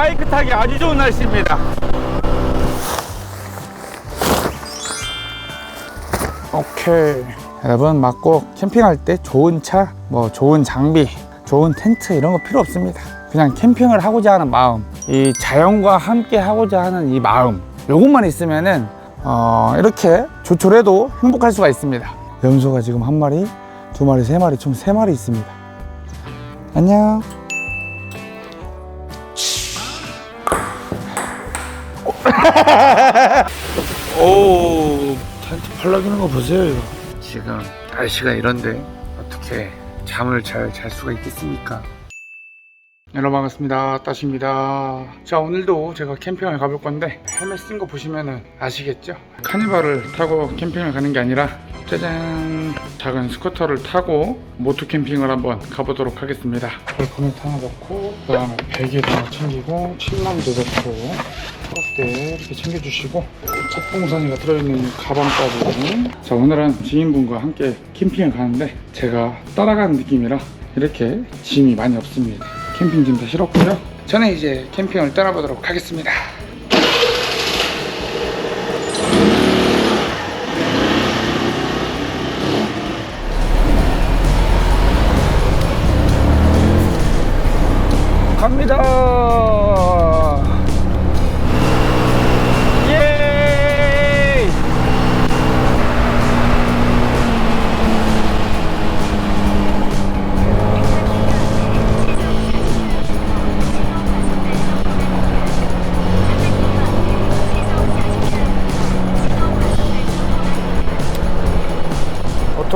바이크 타기 아주 좋은 날씨입니다. 오케이. 여러분, 맞고 캠핑할 때 좋은 차, 뭐 좋은 장비, 좋은 텐트 이런 거 필요 없습니다. 그냥 캠핑을 하고자 하는 마음, 이 자연과 함께 하고자 하는 이 마음, 요것만 있으면은 어, 이렇게 조촐해도 행복할 수가 있습니다. 염소가 지금 한 마리, 두 마리, 세 마리, 총 세 마리 있습니다. 안녕. 오, 텐트 팔라기는 거 보세요, 이거. 지금 날씨가 이런데 어떻게 잠을 잘 잘 수가 있겠습니까? 여러분 반갑습니다. 따시입니다. 자, 오늘도 제가 캠핑을 가볼 건데 헬멧 쓴 거 보시면은 아시겠죠? 카니발을 타고 캠핑을 가는 게 아니라 짜잔. 작은 스쿠터를 타고 모토 캠핑을 한번 가보도록 하겠습니다. 볼코멘트 하나 넣고 그 다음에 베개도 하나 챙기고 침낭도 넣고 턱대 이렇게 챙겨주시고 책봉선이가 들어있는 이 가방까지. 자 오늘은 지인분과 함께 캠핑을 가는데 제가 따라가는 느낌이라 이렇게 짐이 많이 없습니다. 캠핑 짐 다 실었고요. 저는 이제 캠핑을 떠나보도록 하겠습니다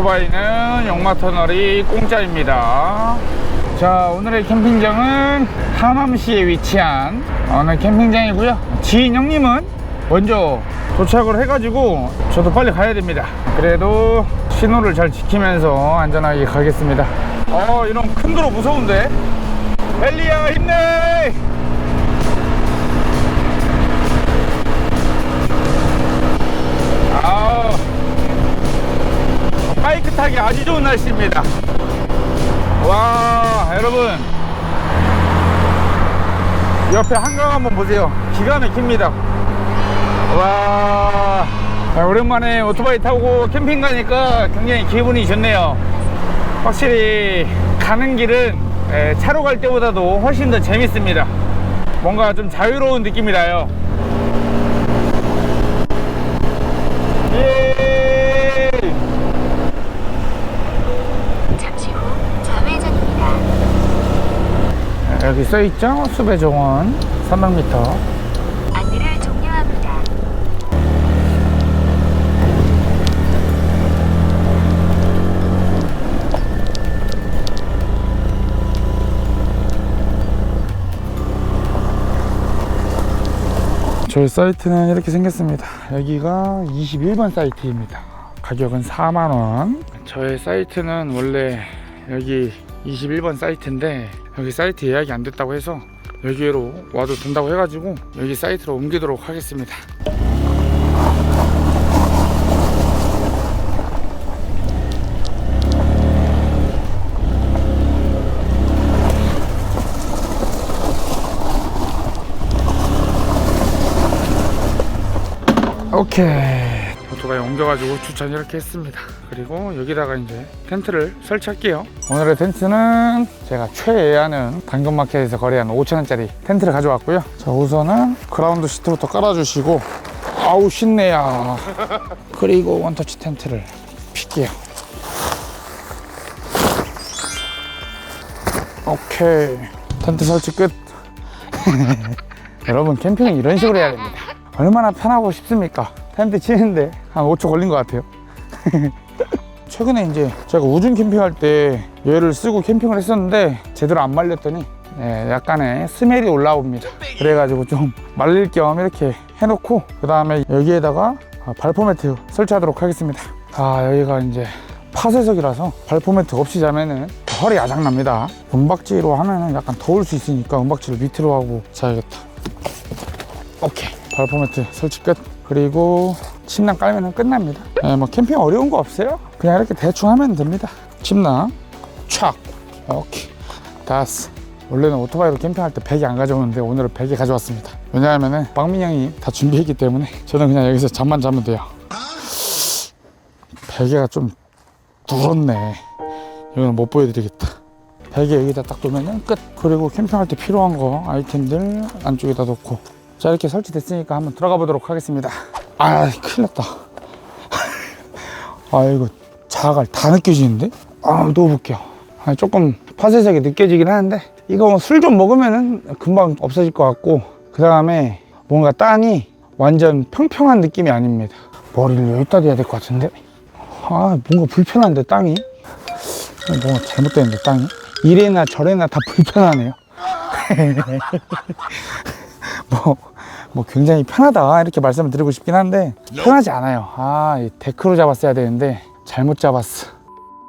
오토바이는 용마터널이 공짜입니다. 자, 오늘의 캠핑장은 하남시에 위치한 어느 캠핑장이고요. 지인 형님은 먼저 도착을 해가지고 저도 빨리 가야 됩니다. 그래도 신호를 잘 지키면서 안전하게 가겠습니다. 어, 이런 큰 도로 무서운데? 벨리야, 힘내! 타기 아주 좋은 날씨입니다. 와, 여러분. 옆에 한강 한번 보세요. 기가 막힙니다. 와, 오랜만에 오토바이 타고 캠핑 가니까 굉장히 기분이 좋네요. 확실히 가는 길은 에, 차로 갈 때보다도 훨씬 더 재밌습니다. 뭔가 좀 자유로운 느낌이 나요. 예! 잠시 후 좌회전입니다. 여기 써있죠? 수배 정원 300m 안내를 종료합니다. 저희 사이트는 이렇게 생겼습니다 여기가 21번 사이트입니다 가격은 4만원 저의 사이트는 원래 여기 21번 사이트인데 여기 사이트 예약이 안 됐다고 해서 여기로 와도 된다고 해가지고 여기 사이트로 옮기도록 하겠습니다. 오케이 오토바이 옮겨가지고 주차 이렇게 했습니다. 그리고 여기다가 이제 텐트를 설치할게요. 오늘의 텐트는 제가 최애하는 당근마켓에서 거래한 5천원짜리 텐트를 가져왔고요. 자 우선은 그라운드 시트부터 깔아주시고. 아우 신네야 그리고 원터치 텐트를 필게요. 오케이. 텐트 설치 끝. 여러분 캠핑은 이런 식으로 해야 됩니다. 얼마나 편하고 싶습니까 텐트 치는데 한 5초 걸린 것 같아요. 최근에 이제 제가 우중 캠핑할 때 얘를 쓰고 캠핑을 했었는데 제대로 안 말렸더니 네, 약간의 스멜이 올라옵니다. 그래가지고 좀 말릴 겸 이렇게 해놓고 그 다음에 여기에다가 아, 발포 매트 설치하도록 하겠습니다. 아 여기가 이제 파쇄석이라서 발포 매트 없이 자면은 허리 야장납니다. 은박지로 하면은 약간 더울 수 있으니까 은박지를 밑으로 하고 자야겠다. 오케이. 발포 매트 설치 끝 그리고 침낭 깔면 끝납니다 네, 뭐 캠핑 어려운 거 없어요 그냥 이렇게 대충 하면 됩니다 침낭 촥 오케이 다섯 원래는 오토바이로 캠핑할 때 베개 안 가져오는데 오늘은 베개 가져왔습니다. 왜냐하면은 빵민 형이 다 준비했기 때문에 저는 그냥 여기서 잠만 자면 돼요. 베개가 좀 두껍네. 이거는 못 보여드리겠다. 베개 여기다 딱 두면은 끝. 그리고 캠핑할 때 필요한 거 아이템들 안쪽에다 놓고. 자 이렇게 설치됐으니까 한번 들어가 보도록 하겠습니다. 아 큰일 났다. 아 이거 자갈 다 느껴지는데? 아 누워볼게요. 아, 조금 파쇄색이 느껴지긴 하는데 이거 술 좀 먹으면은 금방 없어질 것 같고 그 다음에 뭔가 땅이 완전 평평한 느낌이 아닙니다. 머리를 여기다 대야 될 것 같은데? 아 뭔가 불편한데 땅이? 뭔가 잘못됐는데 땅이? 이래나 저래나 다 불편하네요. 뭐, 뭐 굉장히 편하다 이렇게 말씀을 드리고 싶긴 한데 편하지 않아요. 아, 이 데크로 잡았어야 되는데 잘못 잡았어.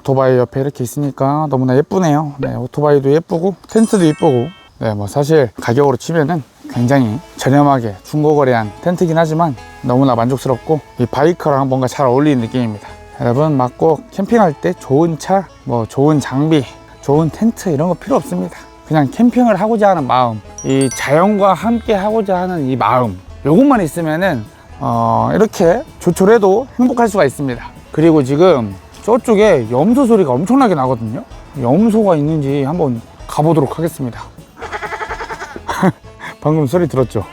오토바이 옆에 이렇게 있으니까 너무나 예쁘네요. 네, 오토바이도 예쁘고 텐트도 예쁘고 네, 뭐 사실 가격으로 치면은 굉장히 저렴하게 중고 거래한 텐트긴 하지만 너무나 만족스럽고 이 바이크랑 뭔가 잘 어울리는 느낌입니다. 여러분 막 꼭 캠핑할 때 좋은 차, 뭐 좋은 장비, 좋은 텐트 이런 거 필요 없습니다. 그냥 캠핑을 하고자 하는 마음, 이 자연과 함께 하고자 하는 이 마음, 요것만 있으면은 어, 이렇게 조촐해도 행복할 수가 있습니다. 그리고 지금 저쪽에 염소 소리가 엄청나게 나거든요. 염소가 있는지 한번 가보도록 하겠습니다. 방금 소리 들었죠?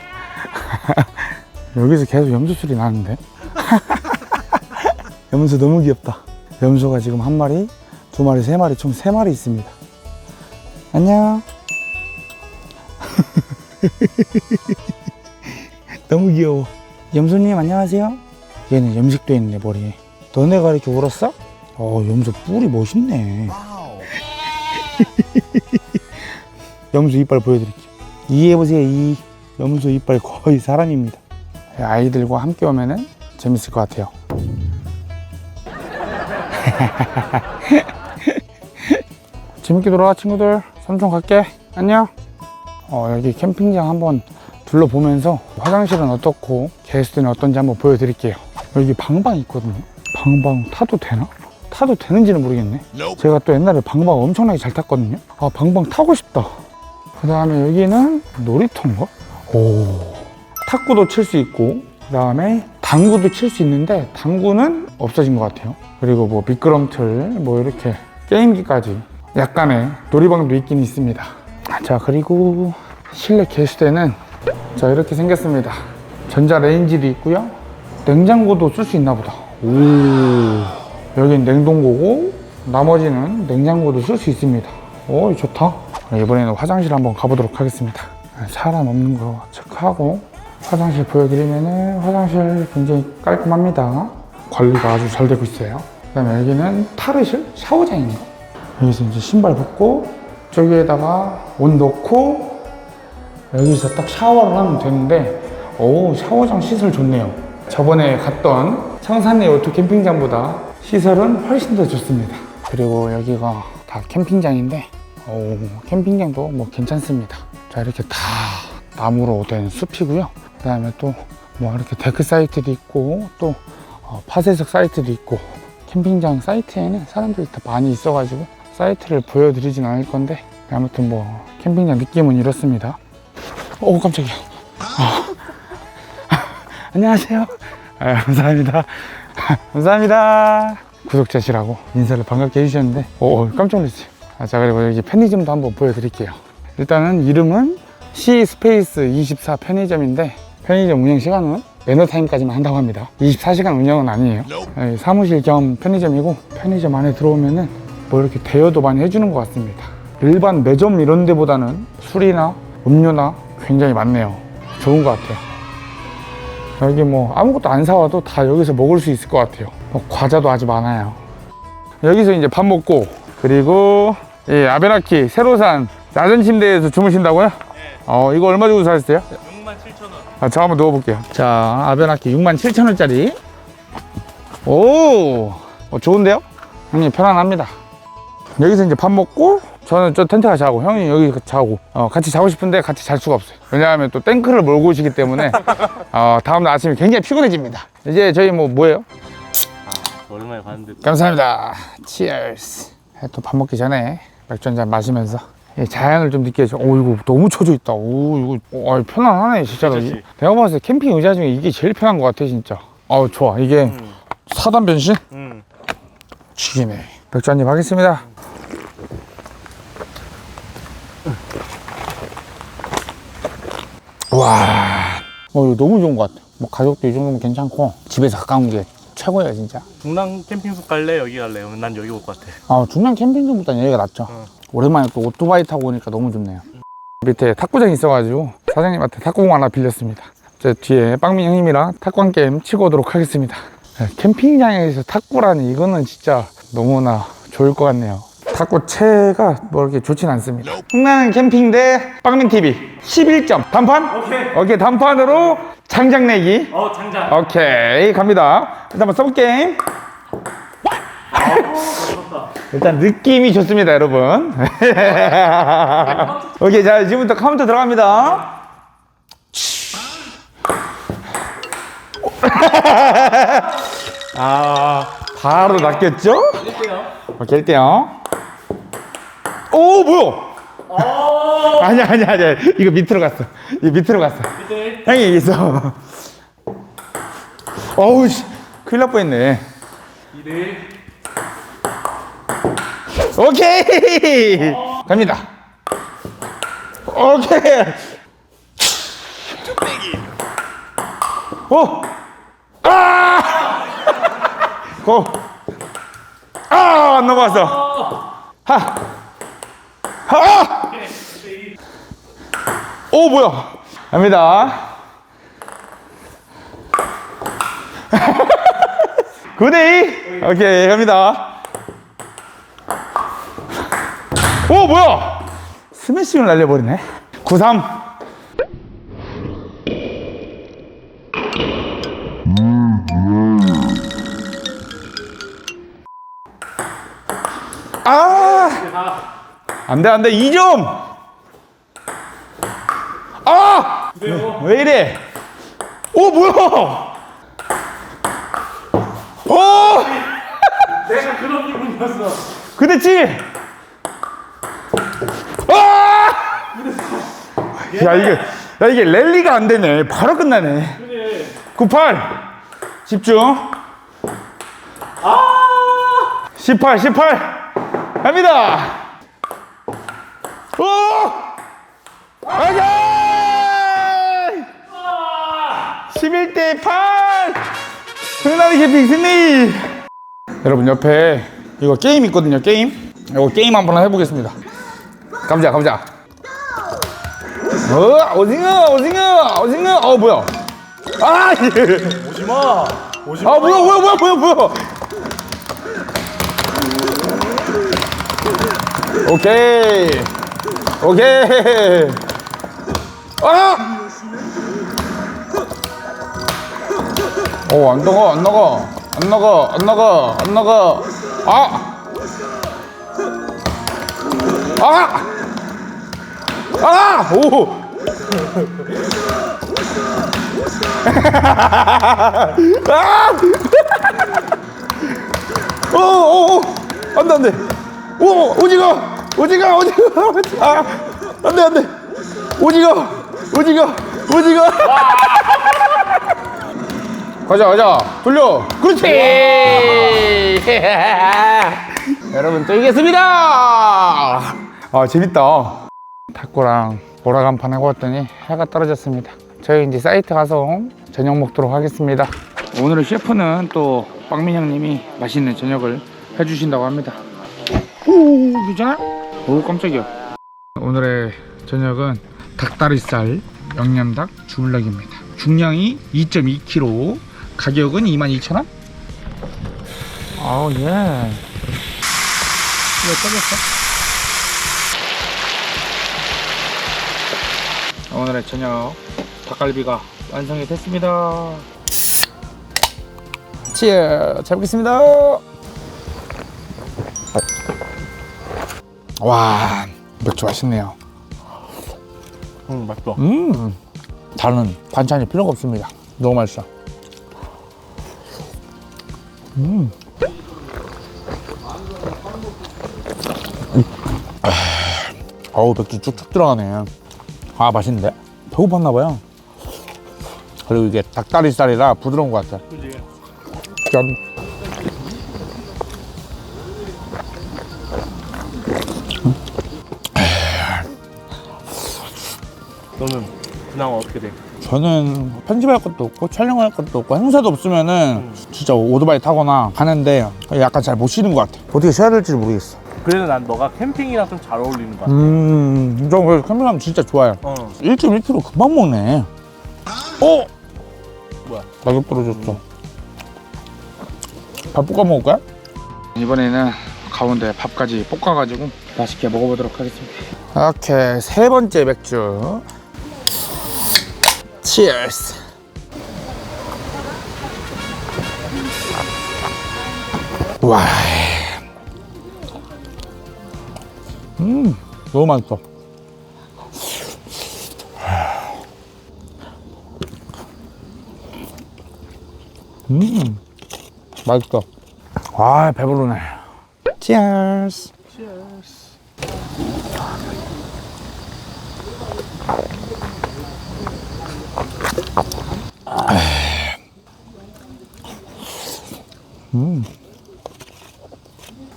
여기서 계속 염소 소리 나는데? 염소 너무 귀엽다. 염소가 지금 한 마리, 두 마리, 세 마리, 총 세 마리 있습니다. 안녕. 너무 귀여워. 염소님 안녕하세요. 얘는 염색도 했네 머리에. 너네가 이렇게 울었어? 어 염소 뿔이 멋있네. 염소 이빨 보여드릴게요. 이 해보세요 이 염소 이빨 거의 사람입니다. 아이들과 함께 오면은 재밌을 것 같아요. 재밌게 놀아 친구들. 삼촌 갈게. 안녕. 어, 여기 캠핑장 한번 둘러보면서 화장실은 어떻고 게스트는 어떤지 한번 보여드릴게요. 여기 방방 있거든요. 방방 타도 되나? 타도 되는지는 모르겠네. 제가 또 옛날에 방방 엄청나게 잘 탔거든요. 아 방방 타고 싶다. 그 다음에 여기는 놀이터인가? 오 탁구도 칠 수 있고 그 다음에 당구도 칠 수 있는데 당구는 없어진 것 같아요. 그리고 뭐 미끄럼틀 뭐 이렇게 게임기까지 약간의 놀이방도 있긴 있습니다. 자 그리고 실내 게시대는 자 이렇게 생겼습니다. 전자 레인지도 있고요. 냉장고도 쓸 수 있나 보다. 오 여긴 냉동고고 나머지는 냉장고도 쓸 수 있습니다. 오 좋다. 이번에는 화장실 한번 가보도록 하겠습니다. 사람 없는 거 체크하고 화장실 보여드리면은 화장실 굉장히 깔끔합니다. 관리가 아주 잘 되고 있어요. 그 다음에 여기는 타르실 샤워장인가? 여기서 이제 신발 벗고 저기에다가 옷 넣고 여기서 딱 샤워를 하면 되는데 오 샤워장 시설 좋네요. 저번에 갔던 청산리 오토 캠핑장보다 시설은 훨씬 더 좋습니다. 그리고 여기가 다 캠핑장인데 오 캠핑장도 뭐 괜찮습니다. 자 이렇게 다 나무로 된 숲이고요. 그 다음에 또 뭐 이렇게 데크 사이트도 있고 또 어, 파쇄석 사이트도 있고 캠핑장 사이트에는 사람들이 다 많이 있어가지고 사이트를 보여드리진 않을 건데 아무튼 뭐 캠핑장 느낌은 이렇습니다. 오 깜짝이야. 아. 안녕하세요. 아, 감사합니다. 감사합니다. 구독자시라고 인사를 반갑게 해주셨는데 오 깜짝 놀랐어요. 아, 자 그리고 여기 편의점도 한번 보여드릴게요. 일단은 이름은 C 스페이스 24 편의점인데 편의점 운영 시간은 매너타임까지만 한다고 합니다. 24시간 운영은 아니에요. 예, 사무실 겸 편의점이고 편의점 안에 들어오면은 뭐 이렇게 대여도 많이 해주는 것 같습니다. 일반 매점 이런 데보다는 술이나 음료나 굉장히 많네요. 좋은 것 같아요. 여기 뭐 아무것도 안 사와도 다 여기서 먹을 수 있을 것 같아요. 뭐 과자도 아주 많아요. 여기서 이제 밥 먹고 그리고 이 아베라키 새로 산 낮은 침대에서 주무신다고요? 어 이거 얼마 주고 사셨어요? 67,000원. 아, 저 한번 누워볼게요. 자 아베라키 67,000원짜리. 오! 어, 좋은데요? 형님 편안합니다 여기서 이제 밥 먹고 저는 저 텐트 가서 자고 형이 여기 자고 어, 같이 자고 싶은데 같이 잘 수가 없어요 왜냐하면 또 탱크를 몰고 오시기 때문에 어, 다음날 아침에 굉장히 피곤해집니다 이제 저희 뭐 뭐예요? 오랜만에 봤는데 감사합니다 치얼스 또 밥 먹기 전에 맥주 한 잔 마시면서 예, 자연을 좀 느껴야죠. 오, 이거 너무 쳐져 있다. 오, 이거 오, 아, 편안하네, 진짜로. 괜찮지? 내가 봤을 때 캠핑 의자 중에 이게 제일 편한 것 같아, 진짜. 아우, 좋아. 이게 음. 사단 변신? 음. 죽이네. 맥주 한 입 하겠습니다. 와, 어, 이거 너무 좋은 것 같아. 뭐 가격도 이 정도면 괜찮고 집에서 가까운 게 최고예요, 진짜. 중랑 캠핑숙 갈래? 여기 갈래? 난 여기 올 것 같아. 아, 중량 캠핑장보다는 여기가 낫죠. 어. 오랜만에 또 오토바이 타고 오니까 너무 좋네요. 밑에 탁구장이 있어가지고 사장님한테 탁구공 하나 빌렸습니다. 제 뒤에 빵민 형님이랑 탁구한 게임 치고 오도록 하겠습니다. 네, 캠핑장에서 탁구라니 이거는 진짜 너무나 좋을 것 같네요. 탁구채가 뭐 이렇게 좋진 않습니다. 흥나는 캠핑 대 빵민 TV 11점 단판? 오케이. 오케이 단판으로 장장 내기. 어, 장장. 오케이 갑니다. 일단 한번 써볼게임. 일단 느낌이 좋습니다, 여러분. 오케이, 자 지금부터 카운터 들어갑니다. 아, 바로 낚였죠? 오케이, 1대요. 오, 뭐야? 아니야, 아니야, 아니야. 이거 밑으로 갔어. 이거 밑으로 갔어. 형이 여기 있어. 어우, 씨. 큰일 날 뻔했네. 2대 오케이! 갑니다. 오케이! 오! 아! 고! 아! 안 넘어갔어. 하! 하! 오, 뭐야? 갑니다. 9대2! 오케이, 갑니다. 오 뭐야 스매싱을 날려버리네 93 안 돼 안 돼 2점 아 왜 이래 오 뭐야 오 내가 그런 기분이었어. 그랬지? 아! 야, 이게, 야, 이게 랠리가 안 되네. 바로 끝나네. 그래. 98. 집중. 아! 18, 18. 갑니다. 오! 가자! 11대 8. 흥나리 캠핑 승리! 여러분 옆에 이거 게임 있거든요 게임 이거 게임 한번 해보겠습니다 감자 감자 어 오징어 오징어 오징어 어 뭐야 아 예. 오지 마. 오지 마. 아 뭐야 뭐야 뭐야 뭐야 뭐야 오케이 오케이 아! 오 안 나가 안 나가 안 나가 안 나가 안 나가 아! 아! 아! 오! 아! 오, 오, 오, 안 돼, 안 돼. 오, 오징어, 오징어, 오징어, 아, 안 돼, 안 돼. 오징어, 오징어, 오징어. 가자, 가자. 돌려. 그렇지. 여러분, 또 이겼습니다. 아, 재밌다. 탁구랑 보라 간판 하고 왔더니 해가 떨어졌습니다. 저희 이제 사이트 가서 저녁 먹도록 하겠습니다. 오늘의 셰프는 또 빵민 형님이 맛있는 저녁을 해주신다고 합니다. 오, 괜찮아? 오, 깜짝이야. 오늘의 저녁은 닭다리살 영양닭 주물럭입니다. 중량이 2.2kg, 가격은 22,000원? 아우, 예. 이거 떠졌어? 오늘의 저녁 닭갈비가 완성이 됐습니다. 치어 잘 먹겠습니다. 와 맥주 맛있네요. 응, 맛있어. 음 다른 반찬이 필요가 없습니다. 너무 맛있어. 음. 어우 맥주 쭉쭉 들어가네 아 맛있는데? 배고팠나 봐요 그리고 이게 닭다리살이라 부드러운 것 같아 그지? 짠 어떻게 돼? 저는 편집할 것도 없고 촬영할 것도 없고 행사도 없으면은 진짜 오토바이 타거나 하는데 약간 잘 못 쉬는 것 같아 어떻게 쉬어야 될지 모르겠어 그래도 난 너가 캠핑이랑 좀 잘 어울리는 것 같아. 음, 저 그래서 캠핑하면 진짜 좋아요 어. 1.1kg 금방 먹네 어? 뭐야? 가격 떨어졌어 밥 볶아 먹을까요? 이번에는 가운데 밥까지 볶아가지고 맛있게 먹어보도록 하겠습니다 이렇게 세 번째 맥주 치얼스 와, 음, 너무 맛있어. 음, 맛있어. 아, 배부르네. 치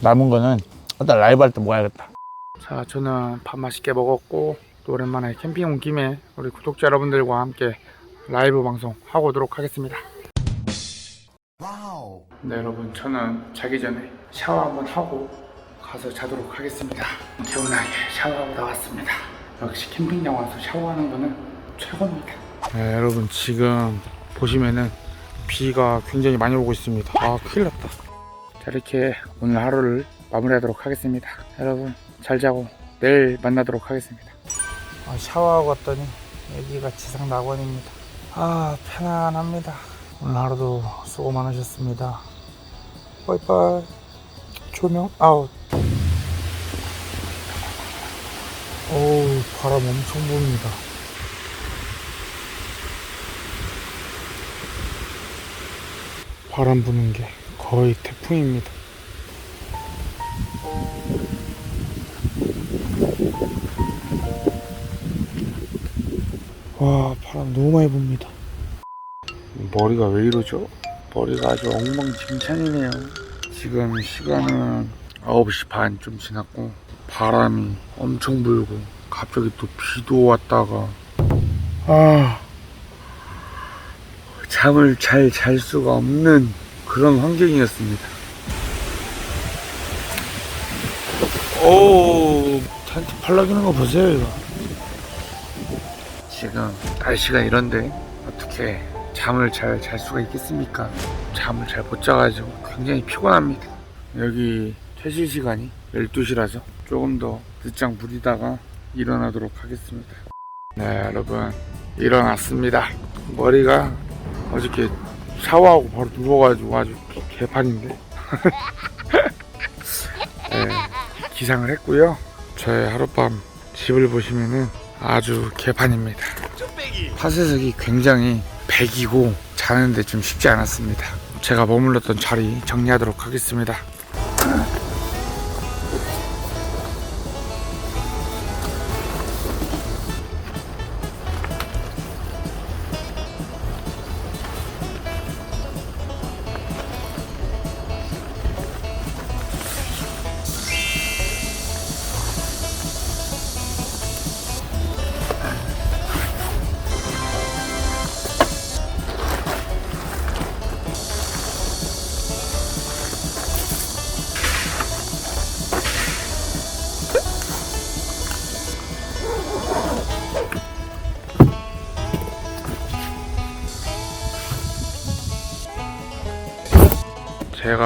남은 거는 일단 라이브 할 때 먹어야겠다. 자, 저는 밥 맛있게 먹었고 또 오랜만에 캠핑 온 김에 우리 구독자 여러분들과 함께 라이브 방송 하고 오도록 하겠습니다. 네, 여러분 저는 자기 전에 샤워 한번 하고 가서 자도록 하겠습니다. 개운하게 샤워하고 나왔습니다. 역시 캠핑장 와서 샤워하는 거는 최고입니다. 네, 여러분 지금 보시면은 비가 굉장히 많이 오고 있습니다. 아, 큰일 났다. 자 이렇게 오늘 하루를 마무리하도록 하겠습니다. 여러분 잘 자고 내일 만나도록 하겠습니다. 아, 샤워하고 왔더니 여기가 지상 낙원입니다. 아 편안합니다. 오늘 하루도 수고 많으셨습니다. 빠이빠이. 조명. 아웃. 어우 바람 엄청 붑니다. 바람 부는 게 거의 태풍입니다. 와, 바람 너무 많이 붑니다. 머리가 왜 이러죠? 머리가 아주 엉망진창이네요. 지금 시간은 9시 반 좀 지났고, 바람이 엄청 불고, 갑자기 또 비도 왔다가, 아, 잠을 잘 잘 수가 없는 그런 환경이었습니다. 오, 텐트 팔라기는 거 보세요, 이거. 지금 날씨가 이런데 어떻게 잠을 잘 잘 수가 있겠습니까? 잠을 잘 못 자가지고 굉장히 피곤합니다. 여기 퇴실 시간이 12시라서 조금 더 늦장 부리다가 일어나도록 하겠습니다. 네, 여러분. 일어났습니다. 머리가 어저께 샤워하고 바로 누워가지고 아주 개판인데. 네, 기상을 했고요. 저의 하룻밤 집을 보시면은 아주 개판입니다. 파쇄석이 굉장히 백이고 자는데 좀 쉽지 않았습니다. 제가 머물렀던 자리 정리하도록 하겠습니다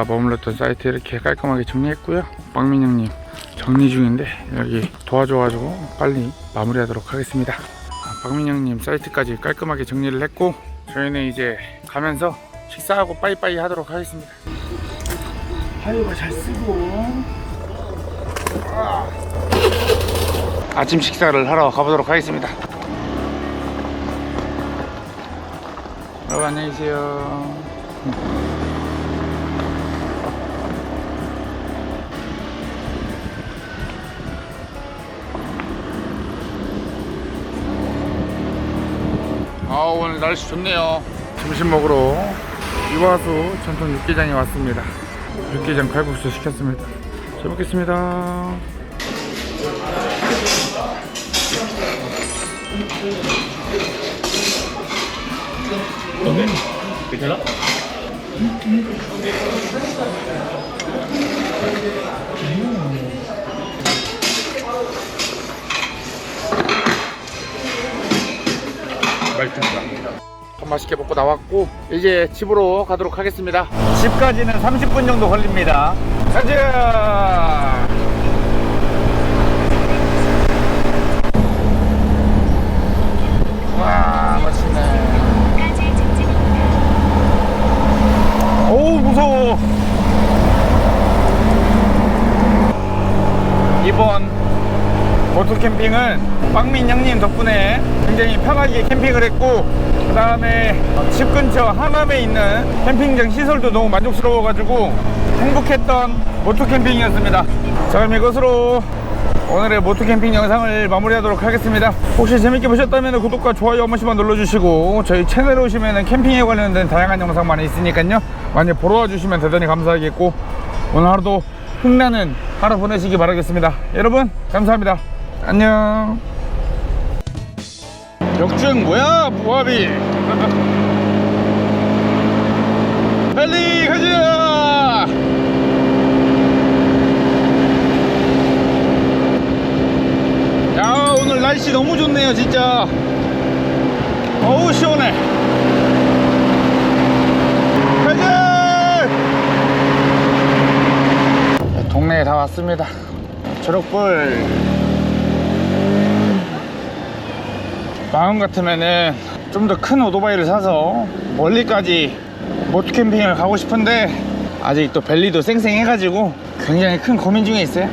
제가 머물렀던 사이트 이렇게 깔끔하게 정리했고요. 박민 형님 정리 중인데 여기 도와줘가지고 빨리 마무리하도록 하겠습니다. 아, 박민 형님 사이트까지 깔끔하게 정리를 했고 저희는 이제 가면서 식사하고 빠이빠이 하도록 하겠습니다. 하이가 잘 쓰고 아. 아침 식사를 하러 가보도록 하겠습니다. 여러분 안녕히 계세요. 날씨 좋네요. 점심 먹으러 이화수 전통 육개장에 왔습니다. 육개장 칼국수 시켰습니다. 잘 먹겠습니다. 괜찮아? 맛있습니다. 밥 맛있게 먹고 나왔고 이제 집으로 가도록 하겠습니다. 집까지는 30분 정도 걸립니다. 가자 와 멋있네 까지 직진입니다. 어우 무서워 이번 보트 캠핑은 빵민 형님 덕분에 굉장히 편하게 캠핑을 했고 그 다음에 집 근처 하남에 있는 캠핑장 시설도 너무 만족스러워가지고 행복했던 모토 캠핑이었습니다. 자 그럼 이것으로 오늘의 모토 캠핑 영상을 마무리하도록 하겠습니다. 혹시 재밌게 보셨다면 구독과 좋아요 한 번씩만 눌러주시고 저희 채널에 오시면 캠핑에 관련된 다양한 영상 많이 있으니까요. 많이 보러 와주시면 대단히 감사하겠고 오늘 하루도 흥나는 하루 보내시기 바라겠습니다. 여러분 감사합니다 안녕. 역주행 뭐야 모하비? 빨리 가자! 야 오늘 날씨 너무 좋네요 진짜. 어우 시원해. 가자! 네, 동네에 다 왔습니다. 초록불 마음 같으면은 좀 더 큰 오토바이를 사서 멀리까지 모트 캠핑을 가고 싶은데 아직 또 벨리도 쌩쌩해가지고 굉장히 큰 고민 중에 있어요.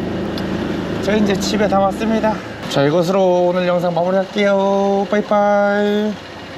저 이제 집에 다 왔습니다. 자 이것으로 오늘 영상 마무리할게요. 빠이빠이